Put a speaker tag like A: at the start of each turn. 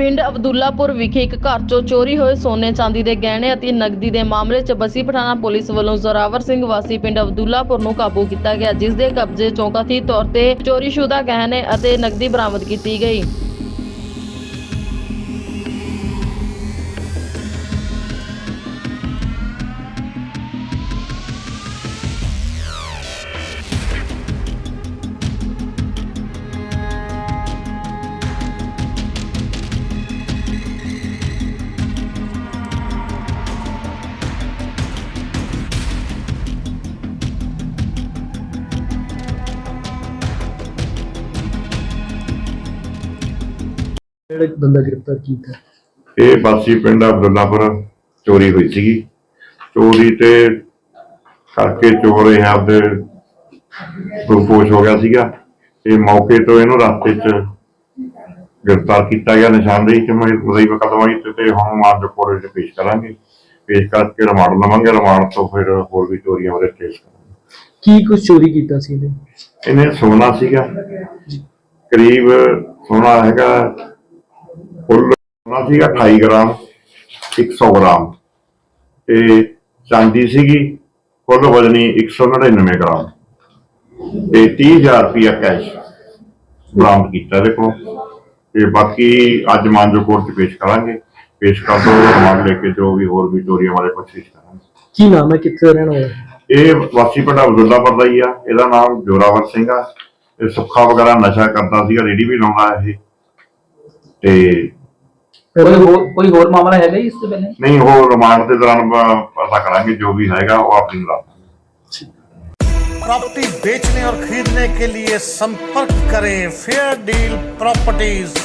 A: ਪਿੰਡ ਅਬਦੁੱਲਾਪੁਰ ਵਿਖੇ ਇੱਕ ਘਰ 'ਚੋਂ ਚੋਰੀ ਹੋਏ ਸੋਨੇ, ਚਾਂਦੀ ਦੇ ਗਹਿਣੇ ਅਤੇ ਨਗਦੀ ਦੇ ਮਾਮਲੇ 'ਚ ਬਸੀ ਪਠਾਣਾ ਪੁਲਿਸ ਵੱਲੋਂ ਜ਼ੋਰਾਵਰ ਸਿੰਘ ਵਾਸੀ ਪਿੰਡ ਅਬਦੁੱਲਾਪੁਰ ਨੂੰ ਕਾਬੂ ਕੀਤਾ ਗਿਆ, ਜਿਸ ਦੇ ਕਬਜ਼ੇ 'ਚੋਂ ਕਥਿਤ ਤੌਰ ਤੇ ਚੋਰੀशुदा ਗਹਿਣੇ ਅਤੇ ਨਗਦੀ ਬਰਾਮਦ ਕੀਤੀ ਗਈ।
B: ਜਿਹੜਾ ਇੱਕ ਬੰਦਾ ਗ੍ਰਿਫਤਾਰ ਕੀਤਾ?
C: ਇਹ ਬਾਸੀ ਪਿੰਡ ਅਬਦੁੱਲਾਪੁਰ ਚੋਰੀ ਹੋਈ ਸੀਗੀ। ਚੋਰੀ ਤੇ ਕਰਕੇ ਚੋਰ ਇਹ ਆਪਦੇ ਗੁਰਪੋਸ਼ ਹੋ ਗਿਆ ਸੀਗਾ। ਤੇ ਮੌਕੇ ਤੋਂ ਇਹਨੂੰ ਰਸਤੇ 'ਚ ਗ੍ਰਿਫਤਾਰ ਕੀਤਾ ਗਿਆ ਨਿਸ਼ਾਨਦੇਹੀ ਤੇ ਮੈਂ ਉਹਦਾ ਹੀ ਮੁਕੱਦਮਾ ਤੇ ਹੁਣ ਮਾਰ ਕੋਰਟ ਵਿੱਚ ਪੇਸ਼ ਕਰਾਂਗੇ। ਪੇਸ਼ ਕਰਕੇ ਰਿਮਾਂਡ ਲਵਾਂਗੇ। ਰਿਮਾਂਡ ਤੋਂ ਫਿਰ ਹੋਰ ਵੀ ਚੋਰੀਆਂ ਬਾਰੇ ਕੇਸ ਕਰਾਂਗੇ।
B: ਕੀ ਕੁਝ ਚੋਰੀ ਕੀਤਾ ਸੀ ਇਹਨੇ?
C: ਇਹਨੇ ਸੋਨਾ ਸੀਗਾ। ਕਰੀਬ ਸੋਨਾ ਹੈਗਾ ਕੁੱਲ ਸੋਨਾ ਸੀਗਾ 28 ਗ੍ਰਾਮ 100 ਗ੍ਰਾਮ। ਤੇ ਚਾਂਦੀ ਸੀਗੀ ਕੁੱਲ ਵਜ਼ਨੀ 199 ਗ੍ਰਾਮ। ਤੇ 30000 ਰੁਪਇਆ ਕੈਸ਼ ਬਰਾਮਦ ਕੀਤਾ ਕੋਲ। ਤੇ ਬਾਕੀ ਅੱਜ ਮਾਨਜੋ ਕੋਰਟ 'ਚ ਪੇਸ਼ ਕਰਾਂਗੇ। ਪੇਸ਼ ਕਰ ਦੋ ਰਿਮਾਂਡ ਲੈ ਕੇ ਜੋ ਵੀ ਹੋਰ ਵੀ ਚੋਰੀਆਂ ਬਾਰੇ ਪੁੱਛਿਸ਼ ਕਰਾਂਗੇ।
B: ਕੀ ਨਾਮ ਹੈ? ਕਿੱਥੇ ਰਹਿਣ ਵਾਲਾ?
C: ਇਹ ਵਾਸੀ ਪਿੰਡ ਅਬਦੁੱਲਾਪੁਰ ਦਾ ਹੀ ਆ। ਇਹਦਾ ਨਾਮ ਜੋਰਾਵਰ ਸਿੰਘ ਆ। ਇਹ ਸੁੱਖਾ ਵਗੈਰਾ ਨਸ਼ਾ ਕਰਦਾ ਸੀਗਾ ਰੇੜੀ ਵੀ ਲਾਉਂਦਾ ਇਹ। ਤੇ
D: ਕੋਈ ਹੋਰ ਕੋਈ ਹੋਰ ਮਾਮਲਾ ਹੈਗਾ ਜੀ ਇਸ ਤੋਂ ਪਹਿਲੇ
C: ਨਹੀਂ ਉਹ ਰਿਮਾਂਡ ਦੇ ਦੌਰਾਨ ਪ- ਪਤਾ ਕਰਾਂਗੇ ਜੋ ਵੀ ਹੈਗਾ ਉਹ ਆਪਣੀ ਦੱਸ
E: प्रॉपर्टी बेचने और खरीदने के लिए संपर्क करें फेयर डील प्रॉपर्टीज